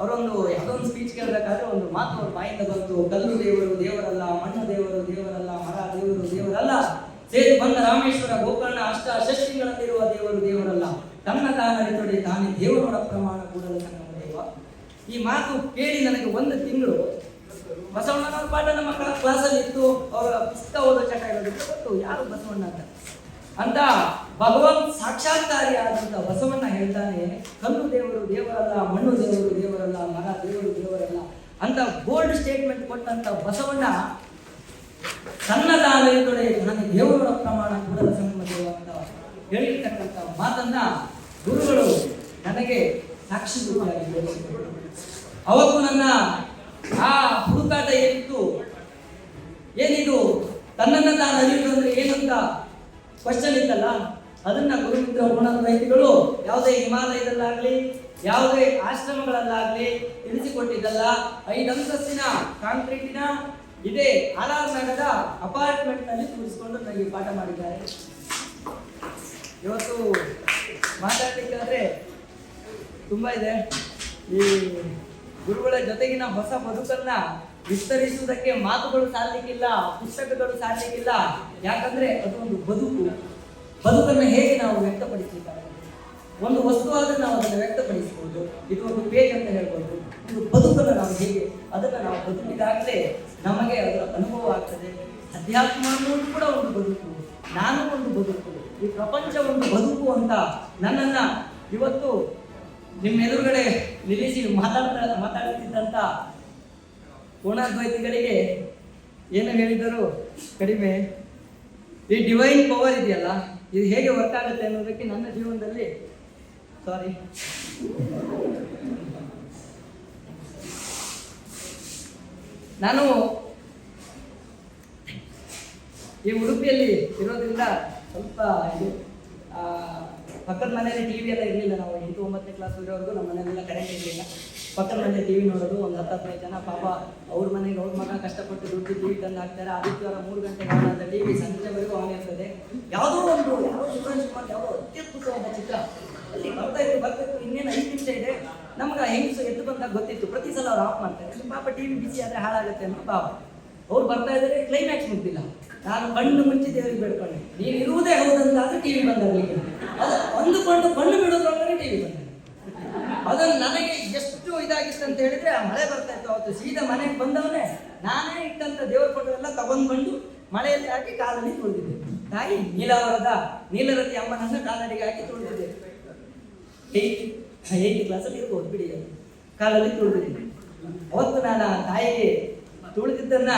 ಅವರೊಂದು ಯಾವುದೋ ಒಂದು ಸ್ಪೀಚ್ ಕೇಳಬೇಕಾದ್ರೆ ಒಂದು ಮಾತು ಅವ್ರ ಬಾಯಿಂದ ಬಂತು. ಕಲ್ಲು ದೇವರು ದೇವರಲ್ಲ, ಮಣ್ಣ ದೇವರು ದೇವರಲ್ಲ, ಮರ ದೇವರು ದೇವರಲ್ಲ. ಸೇರಿ ಬಂದ ರಾಮೇಶ್ವರ ಗೋಕರ್ಣ ಅಷ್ಟ ಷಷ್ಟಿಗಳಲ್ಲಿರುವ ದೇವರು ದೇವರಲ್ಲ. ತನ್ನ ತಾನರಿತೊಡೆ ತಾನೇ ದೇವರ ಪ್ರಮಾಣ ಕೂಡಲು ತನ್ನ ದೇವ ಈ ಮಾತು ಕೇಳಿ ನನಗೆ ಒಂದು ತಿಂಗಳು ಬಸವಣ್ಣನವ್ರ ಪಾಠ ನಮ್ಮ ಕ್ಲಾಸಲ್ಲಿ ಇತ್ತು. ಅವರ ಪುಸ್ತಕ ಓದೋ ಚಟ ಇರೋದಕ್ಕೆ ಗೊತ್ತು ಯಾರು ಬಸವಣ್ಣ ಅಂತ ಅಂತ ಭಗವಂತ ಸಾಕ್ಷಾತ್ಕಾರಿಯಾದಂತ ಬಸವಣ್ಣ ಹೇಳ್ತಾನೆ ಕಲ್ಲು ದೇವರು ದೇವರಲ್ಲ, ಮಣ್ಣು ದೇವರು ದೇವರಲ್ಲ, ಮರ ದೇವರು ದೇವರಲ್ಲ ಅಂತ ಬೋಲ್ಡ್ ಸ್ಟೇಟ್ಮೆಂಟ್ ಕೊಟ್ಟಂತ ಬಸವಣ್ಣ ಸಣ್ಣದಾಲಯದೊಡೆ ನನ್ನ ದೇವರ ಪ್ರಮಾಣ ಕೂಡ ದೇವ ಅಂತ ಹೇಳಿರ್ತಕ್ಕಂಥ ಮಾತನ್ನ ಗುರುಗಳು ನನಗೆ ಸಾಕ್ಷಿ ಅವತ್ತು ನನ್ನ ಆ ಹುಡುಕಾಟ ಏನಿತ್ತು, ಏನಿದು, ತನ್ನನ್ನ ತಾನು ಅರಿಯುವುದು ಅಂದ್ರೆ ಏನಂತ ಕ್ವಶನ್ ಇತ್ತಲ್ಲ? ಅದನ್ನ ಗುರುಮಿತ್ರ ಗುಣದ್ವೈತಿಗಳು ಯಾವುದೇ ಹಿಮಾಲಯದಲ್ಲಾಗ್ಲಿ, ಯಾವುದೇ ಆಶ್ರಮಗಳಲ್ಲಾಗ್ಲಿ ತಿಳಿಸಿಕೊಟ್ಟಿದ್ದಲ್ಲ. ಐದು ಅಂತಸ್ತಿನ ಕಾಂಕ್ರೀಟಿನ ಇದೇ ಆರ್ ನಗರದ ಅಪಾರ್ಟ್ಮೆಂಟ್ನಲ್ಲಿ ಕೂರಿಸಿಕೊಂಡು ನನಗೆ ಪಾಠ ಮಾಡಿದ್ದಾರೆ. ಇವತ್ತು ಮಾತಾಡ್ಲಿಕ್ಕಾದ್ರೆ ತುಂಬಾ ಇದೆ. ಈ ಗುರುಗಳ ಜೊತೆಗಿನ ಹೊಸ ಬದುಕನ್ನ ವಿಸ್ತರಿಸುವುದಕ್ಕೆ ಮಾತುಗಳು ಸಾಧಲಿಕ್ಕಿಲ್ಲ ಪುಸ್ತಕಗಳು ಸಾಧ್ಯಕ್ಕಿಲ್ಲ ಯಾಕಂದ್ರೆ ಅದು ಒಂದು ಬದುಕು. ಬದುಕನ್ನು ಹೇಗೆ ನಾವು ವ್ಯಕ್ತಪಡಿಸಲಿಕ್ಕಾಗುತ್ತೆ? ಒಂದು ವಸ್ತುವಾದರೆ ನಾವು ಅದನ್ನು ವ್ಯಕ್ತಪಡಿಸ್ಬೋದು. ಇದು ಒಂದು ಪೇಜ್ ಅಂತ ಹೇಳ್ಬೋದು. ಇದು ಬದುಕನ್ನು ನಾವು ಹೇಗೆ ಅದನ್ನು ನಾವು ಬದುಕಿದಾಗಲೇ ನಮಗೆ ಅದರ ಅನುಭವ ಆಗ್ತದೆ. ಅಧ್ಯಾತ್ಮ ಅನ್ನೋದು ಕೂಡ ಒಂದು ಬದುಕು, ನಾನು ಒಂದು ಬದುಕು, ಈ ಪ್ರಪಂಚ ಒಂದು ಬದುಕು ಅಂತ ನನ್ನನ್ನು ಇವತ್ತು ನಿಮ್ಮ ಎದುರುಗಡೆ ನಿಲ್ಲಿಸಿ ಮಾತಾಡ್ತಾ ಮಾತಾಡುತ್ತಿದ್ದಂಥ ಪೂರ್ಣಾದ್ವೈತಿಗಳಿಗೆ ಏನು ಹೇಳಿದರೂ ಕಡಿಮೆ. ಈ ಡಿವೈನ್ ಪವರ್ ಇದೆಯಲ್ಲ ಇದು ಹೇಗೆ ವರ್ಕ್ ಆಗುತ್ತೆ ಅನ್ನೋದಕ್ಕೆ ನನ್ನ ಜೀವನದಲ್ಲಿ ಸಾರಿ ನಾನು ಈ ಉಡುಪಿಯಲ್ಲಿ ಇರೋದ್ರಿಂದ ಸ್ವಲ್ಪ ಇದು ಪಕ್ಕದ ಮನೆಯಲ್ಲಿ ಟಿ ವಿ ಎಲ್ಲ ಇರಲಿಲ್ಲ ನಾವು, ಎಂಟು ಒಂಬತ್ತನೇ ಕ್ಲಾಸ್ ಇರೋವರೆಗೂ ನಮ್ಮ ಮನೆಯಲ್ಲೆಲ್ಲ ಕರೆಂಟ್ ಇರಲಿಲ್ಲ. ಪಕ್ಕದ ಮನೆ ಟಿ ವಿ ನೋಡೋದು, ಒಂದು ಹತ್ತು ಹದಿನೈದು ಜನ ಪಾಪ ಅವ್ರ ಮನೆಗೆ ಅವ್ರ ಮಗ ಕಷ್ಟಪಟ್ಟು ದುಡ್ಡು ಟಿ ವಿ ತಂದು ಹಾಕ್ತಾರೆ. ಆದಿತ್ಯವಾರ ಮೂರು ಗಂಟೆಗೆ ಆನ್ ಅಂತ ಟಿ ವಿ ಸಂಜೆವರೆಗೂ ಆನ್ ಇರ್ತದೆ. ಯಾವುದೋ ಒಂದು ಯಾವುದೋ ಶಿವರಾಜ್ ಅತ್ಯದ್ಭುತವಾದ ಚಿತ್ರ. ಅಲ್ಲಿ ಬರ್ತಾ ಇತ್ತು ಬರ್ತಿತ್ತು ಇನ್ನೇನು ಐದು ನಿಮಿಷ ಇದೆ. ನಮ್ಗೆ ಹೆಂಗಸು ಎದ್ದು ಬಂದಾಗ ಗೊತ್ತಿತ್ತು. ಪ್ರತಿ ಸಲ ಅವ್ರು ಆಫ್ ಮಾಡ್ತಾರೆ. ಪಾಪ ಟಿ ವಿ ಬಿಸಿ ಆದರೆ ಹಾಳಾಗುತ್ತೆ ಅನ್ನೋ ಪಾಪ ಅವ್ರು ಬರ್ತಾ ಇದ್ದಾರೆ ಕ್ಲೈಮ್ಯಾಕ್ಸ್ ಮುಗ್ದಿಲ್ಲ. ನಾನು ಕಣ್ಣು ಮುಂಚೆ ದೇವರಿಗೆ ಬೇಡ್ಕೊಂಡೆ. ನೀನು ಇರುವುದೇ ಟಿವಿ ಬಂದಾಗ ಅದು ಅಂದುಕೊಂಡು ಕಣ್ಣು ಬಿಡೋದ್ರೊಳಗೆ ಟಿವಿ ಬಂದ ಅದನ್ನು ನನಗೆ ಇದಾಗಿತ್ತು ಅಂತ ಹೇಳಿದ್ರೆ ಆ ಮಳೆ ಬರ್ತಾ ಇತ್ತು. ಅವತ್ತು ಸೀದಾ ಮನೆಗೆ ಬಂದವನೇ ನಾನೇ ಇಟ್ಟಂತ ದೇವರ ಫೋಟೋ ಎಲ್ಲ ತಗೊಂಡು ಬಂದು ಮಳೆಯಲ್ಲಿ ಹಾಕಿ ಕಾಲಲ್ಲಿ ತುಳಿದಿದ್ದೆ. ತಾಯಿ, ನೀಲಾವರದ, ನೀಲರತಿ ಅಮ್ಮನನ್ನ ಕಾಲಡಿಗೆ ಹಾಕಿ ತುಳಿದಿದ್ದೆ. ಏಯ್ತ್ ಏಯ್ತ್ ಕ್ಲಾಸಲ್ಲಿ ಇರ್ಬೋದು ಬಿಡಿ. ಕಾಲಲ್ಲಿ ತುಳಿದಿದ್ದೆ ಅವತ್ತು ನಾನು ತಾಯಿಗೆ ತುಳಿದಿದ್ದನ್ನ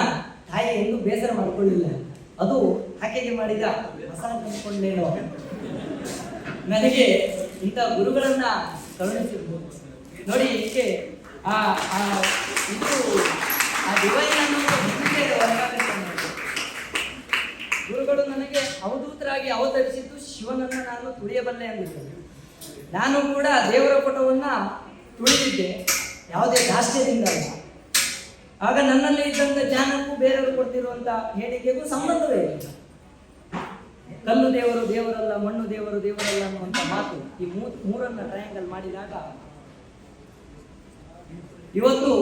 ತಾಯಿ ಎಂದು ಬೇಸರ ಮಾಡಿಕೊಳ್ಳಿಲ್ಲ. ಅದು ಆಕೆಗೆ ಮಾಡಿದ ಮಸಾಲ ತಂದುಕೊಂಡೇನೋ ನನಗೆ ಇಂಥ ಗುರುಗಳನ್ನ ಕರುಣಿಸಿರ್ಬೋದು ನೋಡಿ, ಇದಕ್ಕೆ ಆ ಇದು, ಆ ಡಿವೈನ್ ಅನ್ನೋದು ಗುರುಗಳು ನನಗೆ ಅವಧೂತರಾಗಿ ಅವತರಿಸಿದ್ದು ಶಿವನನ್ನು ನಾನು ತುಳಿಯಬಲ್ಲೆ ಅಂದಿದ್ದೇನೆ ನಾನು ಕೂಡ ದೇವರ ಪಟವನ್ನ ತುಳಿದಿದ್ದೆ. ಯಾವುದೇ ದಾಸ್ಯದಿಂದ ಅಲ್ಲ. ಆಗ ನನ್ನಲ್ಲಿ ಇದ್ದಂಥ ಜ್ಞಾನಕ್ಕೂ ಬೇರೆಯವರು ಕೊಡ್ತಿರುವಂಥ ಹೇಳಿಕೆಗೂ ಸಂಬಂಧವೇ ಇಲ್ಲ. ಕಲ್ಲು ದೇವರು ದೇವರಲ್ಲ, ಮಣ್ಣು ದೇವರು ದೇವರಲ್ಲ ಅನ್ನುವಂಥ ಮಾತು ಈ ಮೂರನ್ನ ಟ್ರಯಾಂಗಲ್ ಮಾಡಿದಾಗ ಇವತ್ತು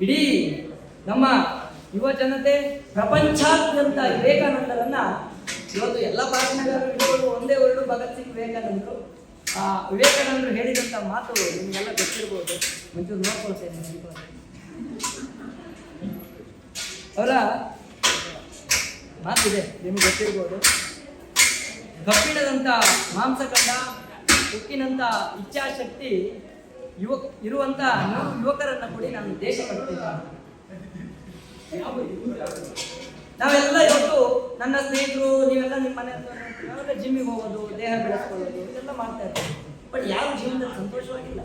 ಇಡೀ ನಮ್ಮ ಯುವ ಜನತೆ ಪ್ರಪಂಚಾದ್ಯಂತ ವಿವೇಕಾನಂದರನ್ನ ಇವತ್ತು ಎಲ್ಲ ಭಾಷಣಗಾರರು ಒಂದೇ ವರ್ಡು ಭಗತ್ ಸಿಂಗ್ ವಿವೇಕಾನಂದರು. ಆ ವಿವೇಕಾನಂದರು ಹೇಳಿದಂಥ ಮಾತು ನಿಮಗೆಲ್ಲ ಗೊತ್ತಿರ್ಬೋದು. ಒಂಚೂರು ನೋಡ್ಕೊಳ್ತೇನೆ. ಅವರ ಮಾತಿದೆ, ನಿಮ್ಗೆ ಗೊತ್ತಿರ್ಬೋದು. ಕಬ್ಬಿಣದಂಥ ಮಾಂಸಖಂಡ ಉಕ್ಕಿನಂಥ ಇಚ್ಛಾಶಕ್ತಿ ಯುವಕ ಇರುವಂತ ಯುವಕರನ್ನ ಕೊಡಿ ನಾನು ದೇಶ ನಾವೆಲ್ಲ ಇವತ್ತು ನನ್ನ ಸ್ನೇಹಿತರು, ನೀವೆಲ್ಲ ನಿಮ್ಮ ಮನೆ ಹತ್ರ ಜಿಮ್ಮಿಗೆ ಹೋಗೋದು, ದೇಹ ಬೆಳೆಸ್ಕೊಳ್ಳೋದು, ಇದೆಲ್ಲ ಮಾಡ್ತಾ ಇರ್ತೀವಿ ಬಟ್ ಯಾವ ಜೀವನದಲ್ಲಿ ಸಂತೋಷವಾಗಿಲ್ಲ.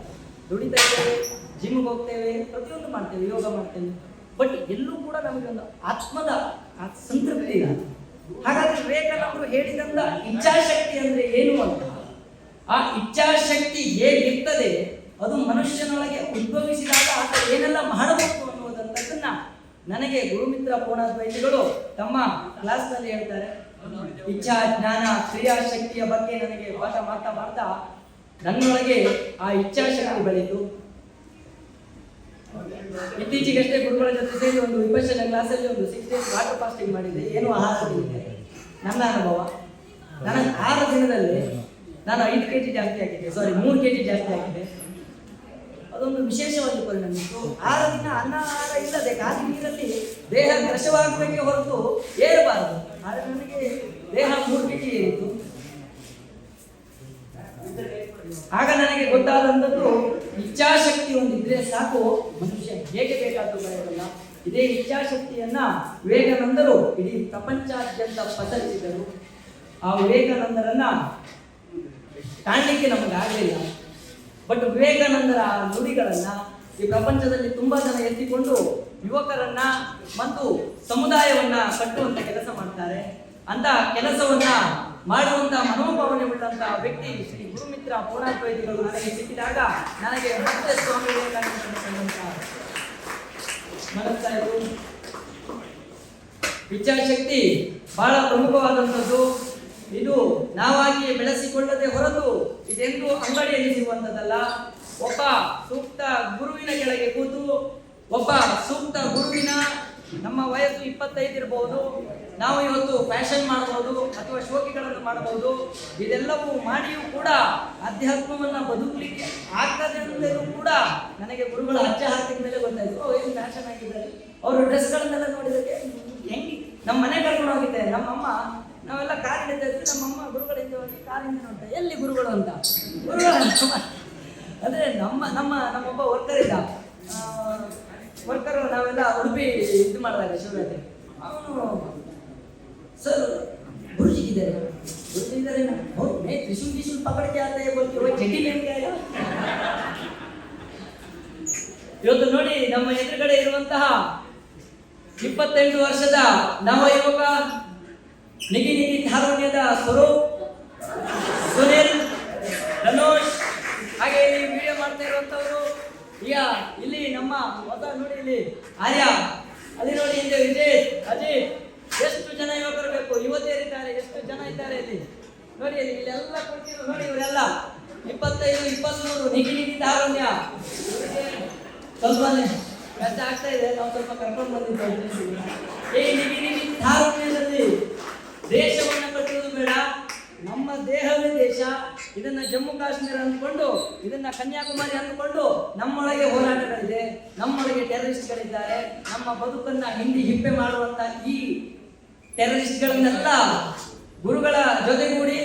ದುಡಿತಾ ಇದ್ದೇವೆ ಜಿಮ್ಗೆ ಹೋಗ್ತೇವೆ, ಪ್ರತಿಯೊಂದು ಮಾಡ್ತೇವೆ, ಯೋಗ ಮಾಡ್ತೇವೆ. ಬಟ್ ಎಲ್ಲೂ ಕೂಡ ನಮಗೊಂದು ಆತ್ಮದ ಆ ಸಂತೃಪ್ತಿ ಇಲ್ಲ. ಹಾಗಾದ್ರೆ ವಿವೇಕಾನಂದರು ಹೇಳಿದಂತ ಇಚ್ಛಾಶಕ್ತಿ ಅಂದ್ರೆ ಏನು ಅಂತ? ಆ ಇಚ್ಛಾಶಕ್ತಿ ಹೇಗಿರ್ತದೆ? ಅದು ಮನುಷ್ಯನೊಳಗೆ ಉದ್ಭವಿಸಿದಾಗ ಆತ ಏನೆಲ್ಲ ಮಾಡಬೇಕು ಅನ್ನುವುದಂತದನ್ನ ನನಗೆ ಗುರುಮಿತ್ರ ಪೂರ್ಣಾದ್ವೈತಿಗಳು ತಮ್ಮ ಕ್ಲಾಸ್ನಲ್ಲಿ ಹೇಳ್ತಾರೆ. ಇಚ್ಛಾ, ಜ್ಞಾನ, ಕ್ರಿಯಾಶಕ್ತಿಯ ಬಗ್ಗೆ ನನಗೆ ಪಾಠ ಮಾಡ್ತಾ ಮಾಡ್ತಾ ನನ್ನೊಳಗೆ ಆ ಇಚ್ಛಾಶಕ್ತಿ ಬೆಳೆಯಿತು. ಇತ್ತೀಚೆಗಷ್ಟೇ ಗುರುಗಳ ಜೊತೆ ಸೇರಿ ಒಂದು ವಿಪಕ್ಷನ ಕ್ಲಾಸಲ್ಲಿ ಒಂದು ಸಿಕ್ಸ್ ಡೇಸ್ ವಾಟರ್ ಫಾಸ್ಟಿಂಗ್ ಮಾಡಿದ್ದೆ. ಏನು ಆಹಾರ ನನ್ನ ಅನುಭವ. ನನ್ನ ಆರು ದಿನದಲ್ಲಿ ನಾನು ಐದು ಕೆ ಜಿ ಜಾಸ್ತಿ ಆಗಿದೆ ಸಾರಿ ಮೂರು ಕೆ ಜಿ ಜಾಸ್ತಿ ಆಗಿದೆ ಅದೊಂದು ವಿಶೇಷವಾಗಿ ಪರಿಣಾಮ ಆರು ದಿನ ಅನ್ನ ಆಹಾರ ಇಲ್ಲದೆ ಖಾಲಿ ನೀರಲ್ಲಿ ದೇಹ ಕೃಶವಾಗಬೇಕೆ ಹೊರತು ಏರಬಾರದು. ಆದರೆ ನನಗೆ ದೇಹ ಮೂರು ಕೆ ಏರಿತು ಆಗ ನನಗೆ ಗೊತ್ತಾದಂಥದ್ದು ಇಚ್ಛಾಶಕ್ತಿ ಒಂದಿದ್ರೆ ಸಾಕು. ಮನುಷ್ಯ ಹೇಗೆ ಬೇಕಾದರೂ ಬರೆಯೋದಲ್ಲ ಇದೇ ಇಚ್ಛಾಶಕ್ತಿಯನ್ನ ವಿವೇಕಾನಂದರು ಇಡೀ ಪ್ರಪಂಚಾದ್ಯಂತ ಪಸರಿಸಿದರು. ಆ ವಿವೇಕಾನಂದರನ್ನ ಕಾಣಲಿಕ್ಕೆ ನಮಗೆ ಆಗಲಿಲ್ಲ. ಬಟ್ ವಿವೇಕಾನಂದರ ನುಡಿಗಳನ್ನ ಈ ಪ್ರಪಂಚದಲ್ಲಿ ತುಂಬಾ ಜನ ಎತ್ತಿಕೊಂಡು ಯುವಕರನ್ನ ಮತ್ತು ಸಮುದಾಯವನ್ನ ಕಟ್ಟುವಂತ ಕೆಲಸ ಮಾಡ್ತಾರೆ. ಅಂತ ಕೆಲಸವನ್ನ ಮಾಡುವಂತ ಮನೋಭಾವನೆ ಉಳ್ಳಂತ ವ್ಯಕ್ತಿ ಶ್ರೀ ಗುರುಮಿತ್ರ ಪೂರ್ಣಾದ್ವೈತಿಗಳು ನನಗೆ ಸಿಕ್ಕಿದಾಗ ನನಗೆ ಮತ್ತೆ ಸ್ವಾಮಿ ವಿವೇಕಾನಂದ ವಿಚಾರಶಕ್ತಿ ಬಹಳ ಪ್ರಮುಖವಾದಂಥದ್ದು ಇದು ನಾವಾಗಿ ಬೆಳೆಸಿಕೊಳ್ಳದೆ ಹೊರತು ಇದೆಂದು ಅಂಗಡಿಯಲ್ಲಿ ಸಿಗುವಂಥದ್ದಲ್ಲ ಒಬ್ಬ ಸೂಕ್ತ ಗುರುವಿನ ಕೆಳಗೆ ಕೂತು, ಒಬ್ಬ ಸೂಕ್ತ ಗುರುವಿನ ನಮ್ಮ ವಯಸ್ಸು ಇಪ್ಪತ್ತೈದು ಇರಬಹುದು ನಾವು ಇವತ್ತು ಫ್ಯಾಷನ್ ಮಾಡಬಹುದು ಅಥವಾ ಶೋಕಿಗಳನ್ನು ಮಾಡಬಹುದು, ಇದೆಲ್ಲವೂ ಮಾಡಿಯೂ ಕೂಡ ಅಧ್ಯಾತ್ಮವನ್ನು ಬದುಕಲಿಕ್ಕೆ ಆಗ್ತದೆ ಅನ್ನೋದೇನು ಕೂಡ ನನಗೆ ಗುರುಗಳ ಅಜ್ಜ ಹಾಕಿದ ಮೇಲೆ ಗೊತ್ತಾಯ್ತು. ಓ ಏನು ಫ್ಯಾಷನ್ ಆಗಿದ್ದಾರೆ. ಅವರು ಡ್ರೆಸ್ಗಳನ್ನೆಲ್ಲ ನೋಡಿದಕ್ಕೆ, ಹೆಂಗೆ ನಮ್ಮ ಮನೆ ಕರ್ಕೊಂಡು ಹೋಗಿದ್ದೆ ನಮ್ಮಮ್ಮ ನಾವೆಲ್ಲ ಇದ್ವಿ ನಮ್ಮಮ್ಮ ಗುರುಗಳಿಂದ ಹೋಗಿ ಕಾರಿಂದ ನೋಡ್ತಾ, ಎಲ್ಲಿ ಗುರುಗಳು ಅಂತ? ಗುರುಗಳು ಅಂದ್ರೆ ನಮ್ಮ ನಮ್ಮ, ನಮ್ಮೊಬ್ಬ ವರ್ಕರ್ ಇದ್ದ. ವರ್ಕರ್ ನಾವೆಲ್ಲ ಉಡುಪಿ ಇದು ಮಾಡಿದಾಗ ಶಿವರಾತ್ರಿ ಅವನು, ಸರ್, ಗುರುಜಿ ಇದ್ದಾರೆ ಗುರುಜಿ ಇದ್ದಾರೆ ಮೇ ತ್ರಿಶೂಲ್ ತ್ರಿಶೂಲ್ ಪಕಡ್ಕೆ ಆತ ಹೇಳ್ಬೋದು ಜಟಿ ಇವತ್ತು ನೋಡಿ ನಮ್ಮ ಎದುರುಗಡೆ ಇರುವಂತಹ ಇಪ್ಪತ್ತೆಂಟು ವರ್ಷದ ನವ ಯುವಕ ನಿಗಿ ನಿಗಿ ತಾರುಣ್ಯದ ಸ್ವರೂಪ್ ಸುನಿಲ್ ಧನುಷ್ ಹಾಗೆ ಇಲ್ಲಿ ವಿಡಿಯೋ ಮಾಡ್ತಾ ಇರುವಂತವರು, ಈಗ ಇಲ್ಲಿ ನಮ್ಮ ಹೊಸ ನೋಡಿ ಇಲ್ಲಿ ಆರ್ಯ. ಅಲ್ಲಿ ನೋಡಿ ಹಿಂದೆ ವಿಜಯ್ ಅಜಿತ್. ಎಷ್ಟು ಜನ ಯುವಕರು ಬೇಕು ಯುವತಿಯರಿದ್ದಾರೆ ಎಷ್ಟು ಜನ ಇದ್ದಾರೆ ಇಲ್ಲಿ? ನೋಡಿ ಇಲ್ಲಿ ಇಲ್ಲೆಲ್ಲ ಕುಳಿತಿರು ನೋಡಿ ಇವರೆಲ್ಲ. ಇಪ್ಪತ್ತೈದು, ಇಪ್ಪತ್ಮೂರು ನಿಗಿ ನಿಗಿ ಸ್ವಲ್ಪ ಕಷ್ಟ ಆಗ್ತಾ ಇದೆ, ನಾವು ಸ್ವಲ್ಪ ಕರ್ಕೊಂಡು ಬಂದಿದ್ದೇವೆ ಈ ನಿಗಿ ನಿಗಿ ತಾರುಣ್ಯದಲ್ಲಿ ದೇಶವನ್ನ ಕಟ್ಟುವುದು ಬೇಡ ನಮ್ಮ ದೇಹವೇ ದೇಶ. ಇದನ್ನ ಜಮ್ಮು ಕಾಶ್ಮೀರ ಅಂದ್ಕೊಂಡು, ಇದನ್ನ ಕನ್ಯಾಕುಮಾರಿ ಅಂದ್ಕೊಂಡು ನಮ್ಮೊಳಗೆ ಹೋರಾಟಗಳಿದೆ. ನಮ್ಮೊಳಗೆ ಟೆರರಿಸ್ಟ್ಗಳಿದ್ದಾರೆ. ನಮ್ಮ ಬದುಕನ್ನ ಹಿಂದಿ ಹಿಪ್ಪೆ ಮಾಡುವಂತ ಈ ಟೆರರಿಸ್ಟ್ಗಳನ್ನೆಲ್ಲ ಗುರುಗಳ ಜೊತೆಗೂಡಿ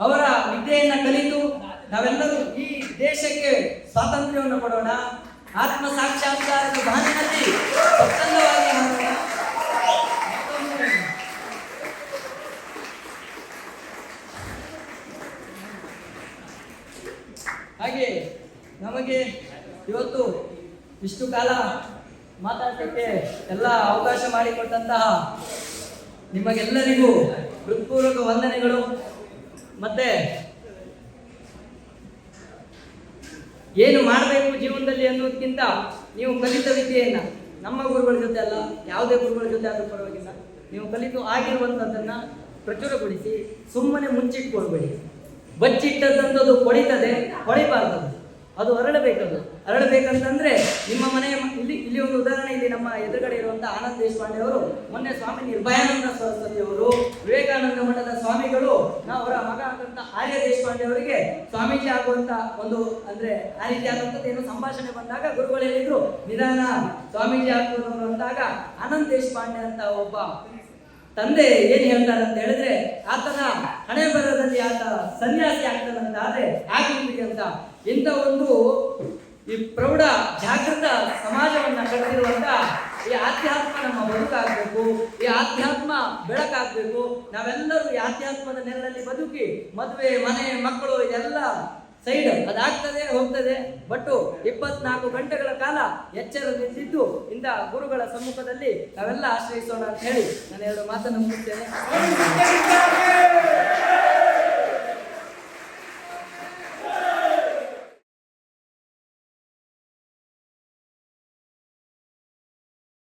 ಅವರ ವಿದ್ಯೆಯನ್ನ ಕಲಿತು ನಾವೆಲ್ಲರೂ ಈ ದೇಶಕ್ಕೆ ಸ್ವಾತಂತ್ರ್ಯವನ್ನು ಕೊಡೋಣ. ಆತ್ಮ ಸಾಕ್ಷಾತ್ಕಾರದ ಬಾನಿನಲ್ಲಿ ಸ್ವಚ್ಛಂದವಾಗಿ ಮಾಡೋಣ ಮತ್ತೊಮ್ಮೆ ಹಾಗೆ ನಮಗೆ ಇವತ್ತು ಇಷ್ಟು ಕಾಲ ಮಾತಾಡೋಕ್ಕೆ ಎಲ್ಲ ಅವಕಾಶ ಮಾಡಿಕೊಟ್ಟಂತಹ ನಿಮಗೆಲ್ಲರಿಗೂ ಹೃತ್ಪೂರ್ವಕ ವಂದನೆಗಳು. ಮತ್ತೆ ಏನು ಮಾಡಬೇಕು ಜೀವನದಲ್ಲಿ ಅನ್ನೋದಕ್ಕಿಂತ ನೀವು ಕಲಿತ ವಿದ್ಯೆಯನ್ನ ನಮ್ಮ ಗುರುಗಳ ಜೊತೆ ಅಲ್ಲ, ಯಾವುದೇ ಗುರುಗಳ ಜೊತೆ ಆದರೂ ಪರವಾಗಿಲ್ಲ. ನೀವು ಕಲಿತು ಆಗಿರುವಂಥದ್ದನ್ನ ಪ್ರಚುರಗೊಳಿಸಿ, ಸುಮ್ಮನೆ ಮುಂಚಿಟ್ಕೊಳ್ಬೇಡಿ. ಬಚ್ಚಿಟ್ಟದಂಥದ್ದು ಕೊಳಿತದೆ ಕೊಳಿಬಾರ್ದದು ಅದು ಹರಡಬೇಕದು. ಹರಡಬೇಕಂತಂದ್ರೆ ನಿಮ್ಮ ಮನೆಯ ಇಲ್ಲಿ ಇಲ್ಲಿ ಒಂದು ಉದಾಹರಣೆ ಇಲ್ಲಿ ನಮ್ಮ ಎದುರುಗಡೆ ಇರುವಂತಹ ಆನಂದ್ ದೇಶಪಾಂಡೆ ಅವರು, ಮೊನ್ನೆ ಸ್ವಾಮಿ ನಿರ್ಭಯಾನಂದ ಸರಸ್ವತಿ ಅವರು, ವಿವೇಕಾನಂದ ಮಠದ ಸ್ವಾಮಿಗಳು, ನಾವು ಅವರ ಮಗ ಆದಂತ ಆರ್ಯ ದೇಶಪಾಂಡೆ ಅವರಿಗೆ ಸ್ವಾಮೀಜಿ ಆಗುವಂತ ಒಂದು, ಅಂದ್ರೆ ಆ ರೀತಿ ಆದಂತದ್ದು ಏನು ಸಂಭಾಷಣೆ ಬಂದಾಗ ಗುರುಗಳು ಹೇಳಿದ್ರು, ನಿಧಾನ, ಸ್ವಾಮೀಜಿ ಆಗ್ಬೋದು ಅಂದಾಗ ಆನಂದ್ ದೇಶಪಾಂಡೆ ಅಂತ ಒಬ್ಬ ತಂದೆ ಏನ್ ಹೇಳ್ತಾರೆ ಅಂತ ಹೇಳಿದ್ರೆ, ಆತನ ಹಣೆ ಆತ ಸನ್ಯಾಸಿ ಆಗ್ತಾನಂತ ಆದ್ರೆ ಆಗಿರ್ಲಿ ಅಂತ. ಇಂಥ ಒಂದು ಈ ಪ್ರೌಢ, ಜಾಗೃತ ಸಮಾಜವನ್ನ ಕಟ್ಟಿರುವಂತ ಈ ಆಧ್ಯಾತ್ಮ ನಮ್ಮ ಬದುಕಾಗಬೇಕು, ಈ ಆಧ್ಯಾತ್ಮ ಬೆಳಕಾಗಬೇಕು. ನಾವೆಲ್ಲರೂ ಈ ಆಧ್ಯಾತ್ಮದ ನೆರಳಲ್ಲಿ ಬದುಕಿ, ಮದುವೆ, ಮನೆ, ಮಕ್ಕಳು, ಇದೆಲ್ಲ ಸೈಡ್ ಅದಾಗ್ತದೆ, ಹೋಗ್ತದೆ. ಬಟ್ ಇಪ್ಪತ್ನಾಲ್ಕು ಗಂಟೆಗಳ ಕಾಲ ಎಚ್ಚರದಿಂದಿದ್ದು ಇಂಥ ಗುರುಗಳ ಸಮ್ಮುಖದಲ್ಲಿ ನಾವೆಲ್ಲ ಆಶ್ರಯಿಸೋಣ ಅಂತ ಹೇಳಿ ನಾನು ಎರಡು ಮಾತನ್ನು ಮುಗಿಸ್ತೇನೆ.